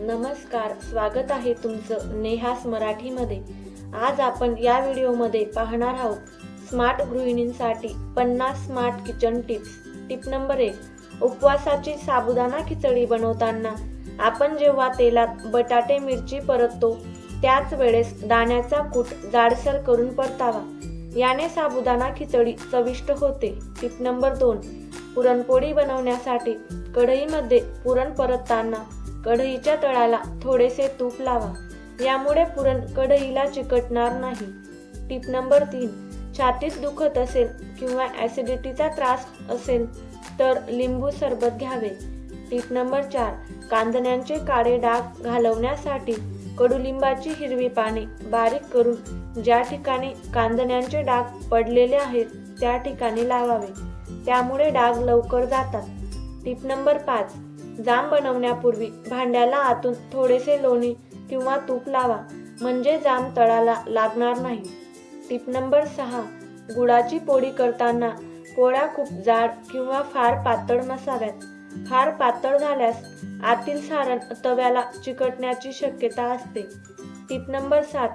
नमस्कार स्वागत आहे तुमचं नेहास मराठीमध्ये. आज आपण या व्हिडिओमध्ये पाहणार आहोत स्मार्ट गृहिणींसाठी पन्नास smart kitchen tips. Tip number एक उपवासाची साबुदाणा खिचडी बनवताना आपण जेव्हा तेलात बटाटे मिरची परततो त्याच वेळेस दाण्याचा कूट जाडसर करून परतावा. याने साबुदाणा खिचडी चविष्ट होते. टिप नंबर दोन पुरणपोळी बनवण्यासाठी कढईमध्ये पुरण परतताना कढईच्या तळाला थोडेसे तूप लावा. यामुळे पुरण कढईला चिकटणार नाही. टिप नंबर तीन छातीत दुखत असेल किंवा ॲसिडिटीचा त्रास असेल तर लिंबू सरबत घ्यावे. टिप नंबर चार कांदण्यांचे काळे डाग घालवण्यासाठी कडुलिंबाची हिरवी पाने बारीक करून ज्या ठिकाणी कांदण्यांचे डाग पडलेले आहेत त्या ठिकाणी लावावे. त्यामुळे डाग लवकर जातात. टिप नंबर पाच जाम बनवण्यापूर्वी भांड्याला आतून थोडेसे लोणी किंवा तूप लावा म्हणजे जाम तळाला लागणार नाही. टिप नंबर सहा गुळाची पोळी करताना पोळ्या खूप जाड किंवा फार पातळ नसाव्यात. फार पातळ झाल्यास आतील सारण तव्याला चिकटण्याची शक्यता असते. टिप नंबर सात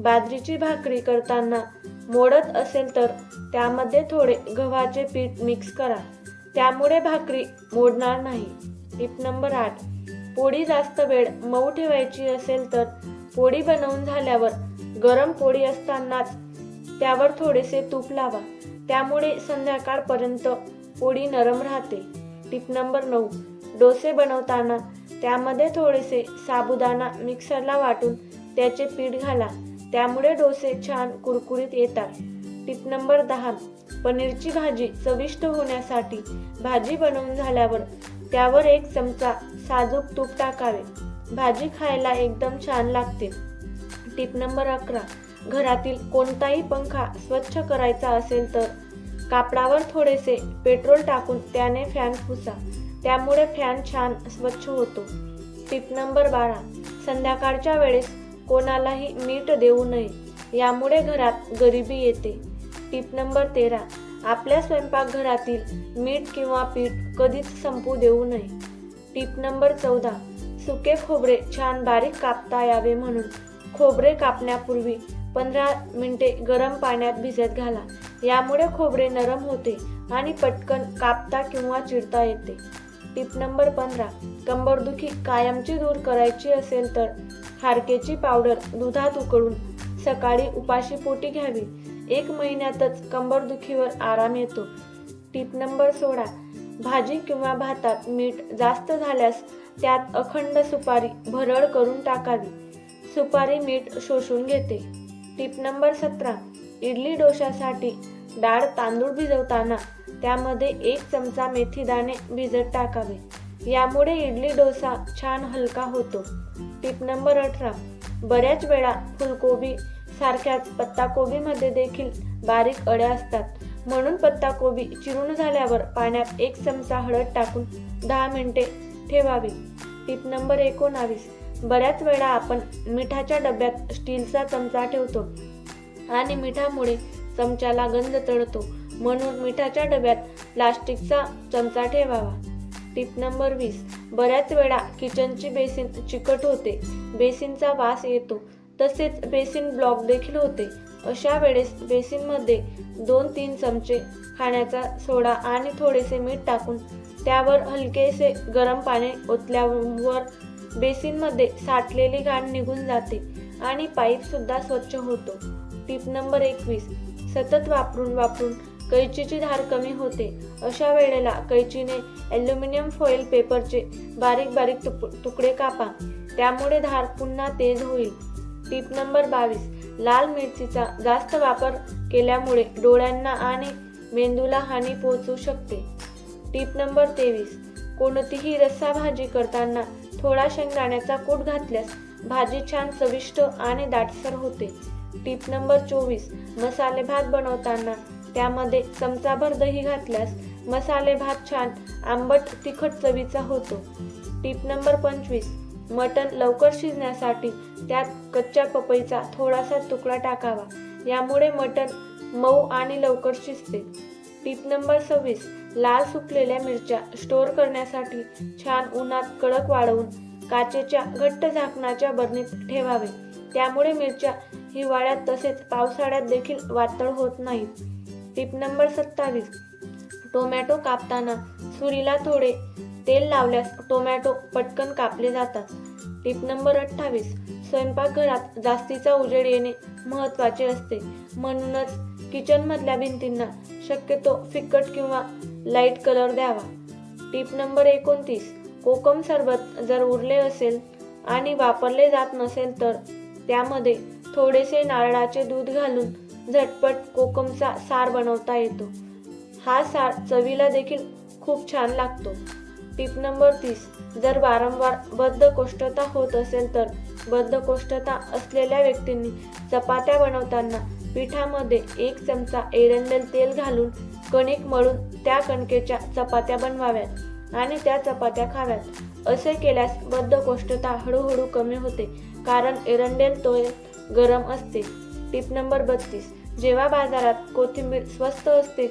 बाजरीची भाकरी करताना मोडत असेल तर त्यामध्ये थोडे गव्हाचे पीठ मिक्स करा. त्यामुळे भाकरी मोडणार नाही. टिप नंबर आठ. पोळी जास्त वेळ मऊ ठेवायची असेल तर पोळी बनवून झाल्यावर गरम पोळी असतानाच त्यावर थोडेसे तूप लावा. त्यामुळे संध्याकाळपर्यंत पोळी नरम राहते. टिप नंबर नऊ. डोसे बनवताना त्यामध्ये थोडेसे साबुदाणा मिक्सरला वाटून त्याचे पीठ घाला. त्यामुळे डोसे छान कुरकुरीत येतात. टिप नंबर दहा. पनीरची भाजी चविष्ट होण्यासाठी भाजी बनवून झाल्यावर त्यावर एक चमचा साजूक तूप टाकावे. भाजी खायला एकदम छान लागते. टिप नंबर अकरा. घरातील कोणताही पंखा स्वच्छ करायचा असेल तर कापडावर थोडेसे पेट्रोल टाकून त्याने फॅन पुसा. त्यामुळे फॅन छान स्वच्छ होतो. टिप नंबर बारा. संध्याकाळच्या वेळेस कोणालाही मीठ देऊ नये. यामुळे घरात गरिबी येते. टिप नंबर तेरा. आपल्या स्वयंपाकघरातील मीठ किंवा पीठ कधीच संपू देऊ नये. टीप नंबर चौदा सुके खोबरे छान बारीक कापता यावे म्हणून. खोबरे कापण्यापूर्वी पंधरा मिनिटे गरम पाण्यात भिजत घाला. यामुळे खोबरे नरम होते आणि पटकन कापता किंवा चिरता येते. टिप नंबर पंधरा कंबरदुखी कायमची दूर करायची असेल तर हारकेची पावडर दुधात उकळून सकाळी उपाशी पोटी घ्यावी. एक महिन्यातच कंबरदुखीवर आराम येतो. टीप नंबर सोळा. भाजी किंवा भातात मीठ जास्त झाल्यास त्यात अखंड सुपारी भरड करून टाकावी. सुपारी मीठ शोषून घेते. टीप नंबर सतरा. इडली डोशासाठी डाळ तांदूळ भिजवताना त्यामध्ये एक चमचा मेथीदाणे भिजत टाकावे. यामुळे इडली डोसा छान हलका होतो. टीप नंबर अठरा. बऱ्याच वेळा फुलकोबी सारख्याच पत्ताकोबीमध्ये देखील बारीक अळ्या असतात. म्हणून पत्ताकोबी चिरून झाल्यावर पाण्यात एक चमचा हळद टाकून दहा मिनिटे ठेवावी. टीप नंबर एकोणावीस. बऱ्याच वेळा आपण मिठाच्या डब्यात स्टीलचा चमचा ठेवतो आणि मिठामुळे चमच्याला गंध चढतो म्हणून मिठाच्या डब्यात प्लास्टिकचा चमचा ठेवावा. टीप नंबर वीस. बऱ्याच वेळा किचनची बेसिन चिकट होते. बेसिनचा वास येतो. तसेच बेसिन ब्लॉक देखील होते. अशा वेळेस बेसिनमध्ये दोन तीन चमचे खाण्याचा सोडा आणि थोडेसे मीठ टाकून त्यावर हलकेसे गरम पाणी ओतल्यावर बेसिनमध्ये साठलेली घाण निघून जाते आणि पाईपसुद्धा स्वच्छ होतो. टीप नंबर एकवीस सतत वापरून वापरून कैचीची धार कमी होते. अशा वेळेला कैचीने ॲल्युमिनियम फॉईल पेपरचे बारीक बारीक तुक तुकडे कापा. त्यामुळे धार पुन्हा तेज होईल. टिप नंबर बावीस. लाल मिरचीचा जास्त वापर केल्यामुळे डोळ्यांना आणि मेंदूला हानी पोहोचू शकते. टिप नंबर तेवीस. कोणतीही रस्सा भाजी करताना थोडा शेंगदाण्याचा कूट घातल्यास भाजी छान चविष्ट आणि दाटसर होते. टिप नंबर चोवीस. मसाले भात बनवताना त्यामध्ये चमचाभर दही घातल्यास मसाले भात छान आंबट तिखट चवीचा होतो. टिप नंबर पंचवीस. मटण लवकर शिजण्यासाठी त्यात कच्च्या पपईचा थोडासा तुकडा टाकावा. यामुळे मटण मऊ आणि लवकर शिजते. टीप नंबर सव्वीस. लाल सुकलेल्या मिरच्या स्टोअर करण्यासाठी छान उन्हात कडक वाळवून काचेच्या घट्ट झाकणाच्या बरणीत ठेवावे. त्यामुळे मिरच्या हिवाळ्यात तसेच पावसाळ्यात देखील वातळ होत नाहीत. टीप नंबर सत्तावीस. टोमॅटो कापताना सुरीला थोडे तेल लावल्यास टोमॅटो पटकन कापले जातात. टीप नंबर अठ्ठावीस. स्वयंपाकघरात जास्तीचा उजेड येणे महत्त्वाचे असते. म्हणूनच किचनमधल्या भिंतींना शक्यतो फिकट किंवा लाइट कलर द्यावा. टिप नंबर एकोणतीस. कोकम सरबत जर उरले असेल आणि वापरले जात नसेल तर त्यामध्ये थोडेसे नारळाचे दूध घालून झटपट कोकमचा सार बनवता येतो. हा सार चवीला देखील खूप छान लागतो. टिप नंबर तीस. जर वारंवार बद्धकोष्ठता होत असेल तर बद्धकोष्ठता असलेल्या व्यक्तींनी चपात्या बनवताना पिठामध्ये एक चमचा एरंडेल तेल घालून कणिक मळून त्या कणकेच्या चपात्या बनवाव्यात आणि त्या चपात्या खाव्यात. असे केल्यास बद्धकोष्ठता हळूहळू कमी होते कारण एरंडेल तेल गरम असते. टिप नंबर बत्तीस. जेव्हा बाजारात कोथिंबीर स्वस्त असते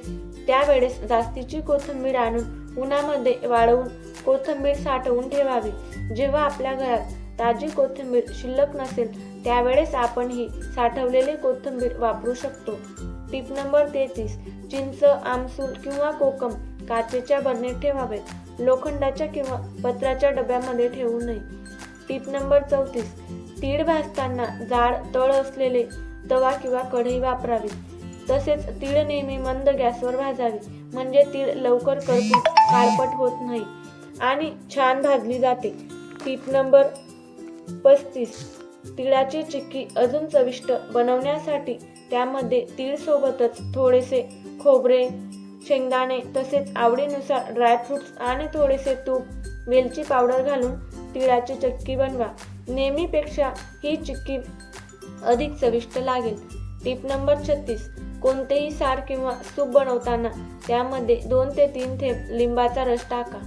त्यावेळेस जास्तीची कोथिंबीर आणून उन्हामध्ये वाळवून कोथिंबीर साठवून ठेवावी. जेव्हा आपल्या घरात ताजी कोथिंबीर शिल्लक नसेल त्यावेळेस आपण ही साठवलेली कोथिंबीर वापरू शकतो. टिप नंबर तेहतीस. चिंच आमसूल किंवा कोकम काचेच्या बरणीत ठेवावे लोखंडाच्या किंवा पत्राच्या डब्यामध्ये ठेवू नये. टिप नंबर चौतीस. तीळ भाजताना जाड तळ असलेले तवा किंवा कढई वापरावी. तसेच तीळ नेहमी मंद गॅसवर भाजावी. म्हणजे तीळ लवकर करपून काळपट होत नाही. आणि छान भाजली जाते. टीप नंबर पस्तीस. तिळाची चिक्की अजून चविष्ट बनवण्यासाठी त्यामध्ये तीळ सोबतच थोडेसे खोबरे शेंगदाणे तसेच आवडीनुसार ड्रायफ्रुट्स आणि थोडेसे तूप वेलची पावडर घालून तिळाची चक्की बनवा. नेहमीपेक्षा ही चिक्की अधिक चविष्ट लागेल. टीप नंबर छत्तीस. कोणतेही सार किंवा सूप बनवताना त्यामध्ये दोन ते तीन थेंब लिंबाचा रस टाका.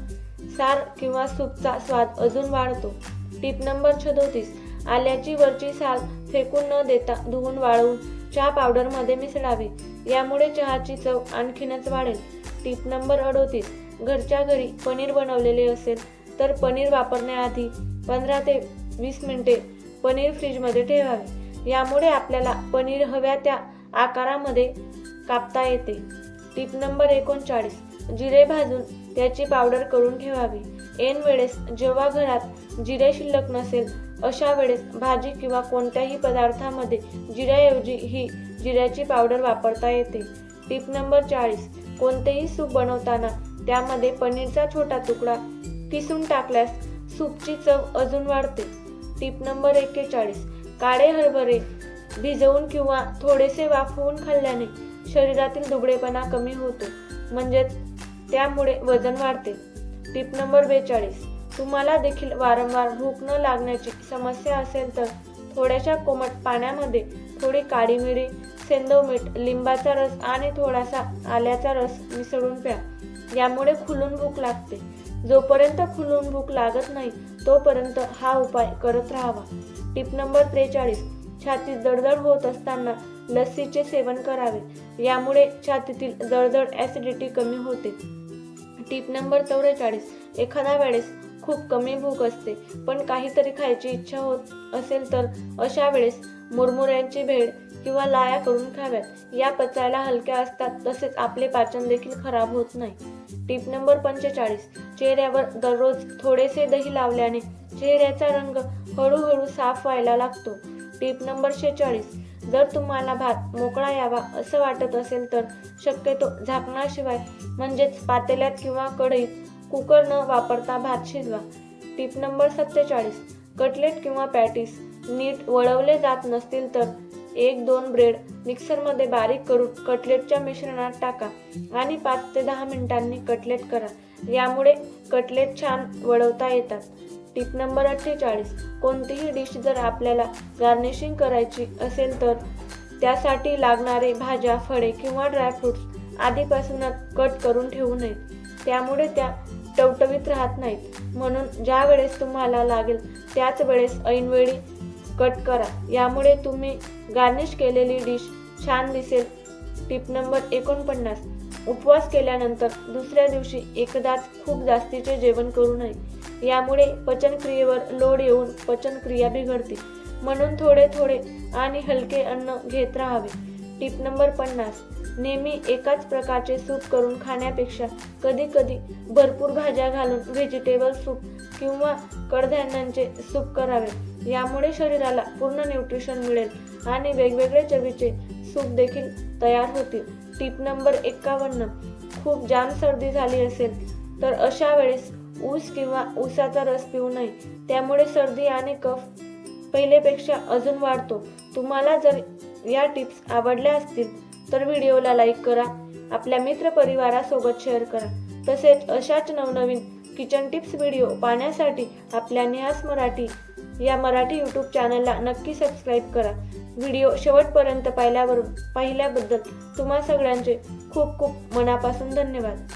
सार किंवा सूपचा स्वाद अजून वाढतो. टीप नंबर छदोतीस आल्याची वरची साल फेकून न देता धुवून वाळवून चहा पावडरमध्ये मिसळावी. यामुळे चहाची चव आणखीनच वाढेल. टीप नंबर अडोतीस. घरच्या घरी पनीर बनवलेले असेल तर पनीर वापरण्याआधी पंधरा ते वीस मिनिटे पनीर फ्रीजमध्ये ठेवावे. यामुळे आपल्याला पनीर हव्या त्या आकारामध्ये कापता येते. टीप नंबर एकोणचाळीस. जिरे भाजून त्याची पावडर करून ठेवावी. ऐन वेळेस जेव्हा घरात जिरे शिल्लक नसेल अशा वेळेस भाजी किंवा कोणत्याही पदार्थामध्ये जिऱ्याऐवजी ही जिऱ्याची पावडर वापरता येते. टीप नंबर चाळीस. कोणतेही सूप बनवताना त्यामध्ये पनीरचा छोटा तुकडा किसून टाकल्यास सूपची चव अजून वाढते. टीप नंबर एक्केचाळीस. काळे हरभरे भिजवून किंवा थोडेसे वाफवून खाल्ल्याने शरीरातील दुबळेपणा कमी होतो. म्हणजेच त्यामुळे वजन वाढते. टीप नंबर बेचाळीस. तुम्हाला देखील वारंवार भूक न लागण्याची समस्या असेल तर थोड्याशा कोमट पाण्यामध्ये थोडी काळी मिरी सेंदव मीठ लिंबाचा रस आणि थोडासा आल्याचा रस मिसळून प्या. यामुळे खुलून भूक लागते. जोपर्यंत खुलून भूक लागत नाही तोपर्यंत हा उपाय करत राहावा. टिप नंबर त्रेचाळीस. छातीत जळजळ होत असताना लस्सीचे सेवन करावे. यामुळे छातीतील जळजळ ॲसिडिटी कमी होते. टीप नंबर चौवेचाळीस एखाद्या वेळेस खूप कमी भूक असते पण काहीतरी खायची इच्छा होत असेल तर अशा वेळेस मुरमुऱ्यांची भेळ किंवा लाया करून खाव्यात. या पचायला हलक्या असतात तसेच आपले पाचन देखील खराब होत नाही. टीप नंबर पंचेचाळीस. चेहऱ्यावर दररोज थोडेसे दही लावल्याने चेहऱ्याचा रंग हळूहळू साफ व्हायला लागतो. टिप नंबर शेहेचाळीस जर तुम्हाला भात मोकळा यावा असं वाटत असेल तर शक्यतो झाकणाशिवाय म्हणजेच पातेल्यात किंवा कढईत कुकर न वापरता भात शिजवा. टिप नंबर सत्तेचाळीस. कटलेट किंवा पॅटीस नीट वळवले जात नसतील तर एक दोन ब्रेड मिक्सरमध्ये बारीक करून कटलेटच्या मिश्रणात टाका आणि पाच ते दहा मिनिटांनी कटलेट करा. यामुळे कटलेट छान वळवता येतात. टिप नंबर अठ्ठेचाळीस. कोणतीही डिश जर आपल्याला गार्निशिंग करायची असेल तर त्यासाठी लागणारे भाज्या फळे किंवा ड्रायफ्रुट्स आधीपासूनच कट करून ठेवू नयेत. त्यामुळे त्या टवटवीत राहत नाहीत. म्हणून ज्या वेळेस तुम्हाला लागेल त्याच वेळेस ऐनवेळी कट करा. यामुळे तुम्ही गार्निश केलेली डिश छान दिसेल. टिप नंबर एकोणपन्नास. उपवास केल्यानंतर दुसऱ्या दिवशी एकदाच खूप जास्तीचे जेवण करू नये. यामुळे पचनक्रियेवर लोड येऊन पचनक्रिया बिघडते. म्हणून थोडे थोडे आणि हलके अन्न घेत राहावे. टिप नंबर पन्नास. नेहमी एकाच प्रकारचे सूप करून खाण्यापेक्षा कधी कधी भरपूर भाज्या घालून व्हेजिटेबल सूप किंवा कडधान्यांचे सूप करावे. यामुळे शरीराला पूर्ण न्यूट्रिशन मिळेल आणि वेगवेगळे चवीचे सूप देखील तयार होतील. टिप नंबर एक्कावन्न खूप जाम सर्दी झाली असेल तर अशा वेळेस ऊस किंवा ऊसाचा रस पिऊ नये. त्यामुळे सर्दी आणि कफ पहिलेपेक्षा अजून वाढतो. तुम्हाला जर या टिप्स आवडल्या असतील तर व्हिडिओला लाईक करा. आपल्या मित्रपरिवारासोबत शेअर करा. तसेच अशाच नवनवीन किचन टिप्स व्हिडिओ पाहण्यासाठी आपल्या नेहास मराठी या मराठी यूट्यूब चॅनलला नक्की सबस्क्राईब करा. व्हिडिओ शेवटपर्यंत पाहिल्यावर पाहिल्याबद्दल तुम्हा सगळ्यांचे खूप खूप मनापासून धन्यवाद.